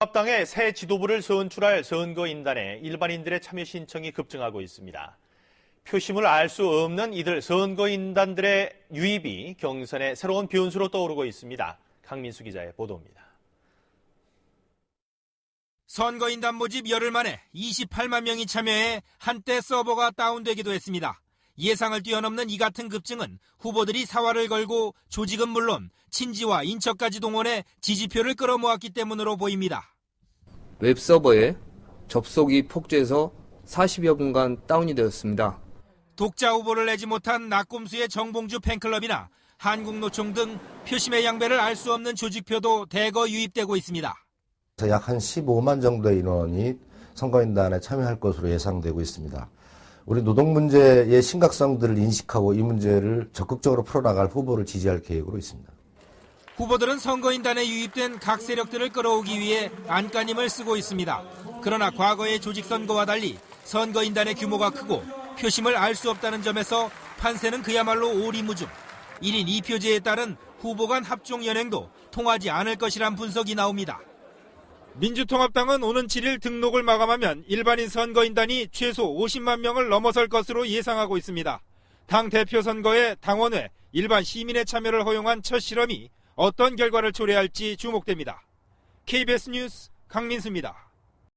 합당의 새 지도부를 선출할 선거인단에 일반인들의 참여 신청이 급증하고 있습니다. 표심을 알 수 없는 이들 선거인단들의 유입이 경선의 새로운 변수로 떠오르고 있습니다. 강민수 기자의 보도입니다. 선거인단 모집 열흘 만에 28만 명이 참여해 한때 서버가 다운되기도 했습니다. 예상을 뛰어넘는 이 같은 급증은 후보들이 사활을 걸고 조직은 물론 친지와 인척까지 동원해 지지표를 끌어모았기 때문으로 보입니다. 웹서버에 접속이 폭주해서 40여 분간 다운이 되었습니다. 독자 후보를 내지 못한 낙곰수의 정봉주 팬클럽이나 한국노총 등 표심의 양배를 알 수 없는 조직표도 대거 유입되고 있습니다. 약 한 15만 정도의 인원이 선거인단에 참여할 것으로 예상되고 있습니다. 우리 노동 문제의 심각성들을 인식하고 이 문제를 적극적으로 풀어나갈 후보를 지지할 계획으로 있습니다. 후보들은 선거인단에 유입된 각 세력들을 끌어오기 위해 안간힘을 쓰고 있습니다. 그러나 과거의 조직 선거와 달리 선거인단의 규모가 크고 표심을 알 수 없다는 점에서 판세는 그야말로 오리무중. 1인 2표제에 따른 후보 간 합종 연행도 통하지 않을 것이란 분석이 나옵니다. 민주통합당은 오는 7일 등록을 마감하면 일반인 선거인단이 최소 50만 명을 넘어설 것으로 예상하고 있습니다. 당 대표 선거에 당원회, 일반 시민의 참여를 허용한 첫 실험이 어떤 결과를 초래할지 주목됩니다. KBS 뉴스 강민수입니다.